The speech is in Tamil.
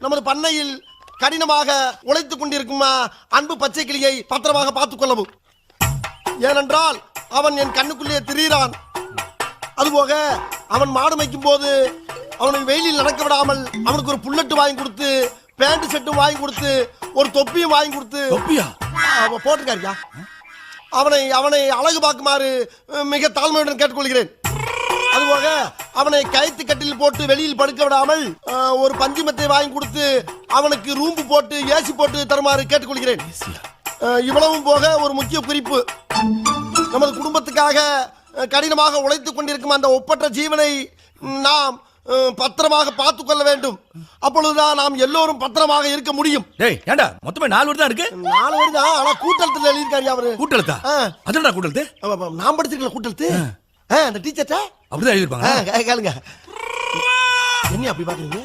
நமது பண்ணையில் கடினமாக உழைத்துக் கொண்டிருக்கும் அன்பு பச்சை கிளியை பத்திரமாக பார்த்துக் கொள்ளவும். ஏனென்றால் அவன் என் கண்ணுக்குள்ளே திரியிறான். அதுபோக அவன் மாடு மேய்க்கும் போது அவனை வெயிலில் நடக்க விடாமல் அவனுக்கு ஒரு புல்லட்டு வாங்கி கொடுத்து பேண்ட் செட்டும் வாங்கி கொடுத்து ஒரு தொப்பியும் வாங்கி கொடுத்து தொப்பியா? அவன் போட்டிருக்காருயா அவனை அவனை அழகு பார்க்குமாறு மிக தாழ்மையுடன் கேட்டுக்கொள்கிறேன். அதுபோக அவனை கயிற்று கட்டில் போட்டு வெளியில் படுக்க விடாமல் ஒரு பஞ்சுமத்தை வாங்கி கொடுத்து அவனுக்கு ரூம்பு போட்டு ஏசி போட்டு தருமாறு கேட்டுக்கொள்கிறேன். இவ்வளவும் போக ஒரு முக்கிய குறிப்பு. நமது குடும்பத்துக்காக கடினமாக உழைத்துக் கொண்டிருக்கும் அந்த ஒப்பற்ற ஜீவனை நாம் பத்திரமாக பார்த்துக் கொள்ள வேண்டும். அப்பொழுதுதான் நாம் எல்லோரும் பத்திரமாக இருக்க முடியும். டேய் ஏண்டா? மொத்தமே நாலு வருடம் இருக்கு. நாலு வருது ஆனா கூட்டத்தில் எழுதியிருக்காரு அவரு. கூட்டெழுத்து ஆமா, ஆமா, நான் படிச்சிருக்கல கூட்டெழுத்து ஆ, அந்த டீச்சர்ட்ட? அப்படிதான் எழுதிருப்பாங்க கேளுங்க. என்ன அப்படி பாக்குறீங்க?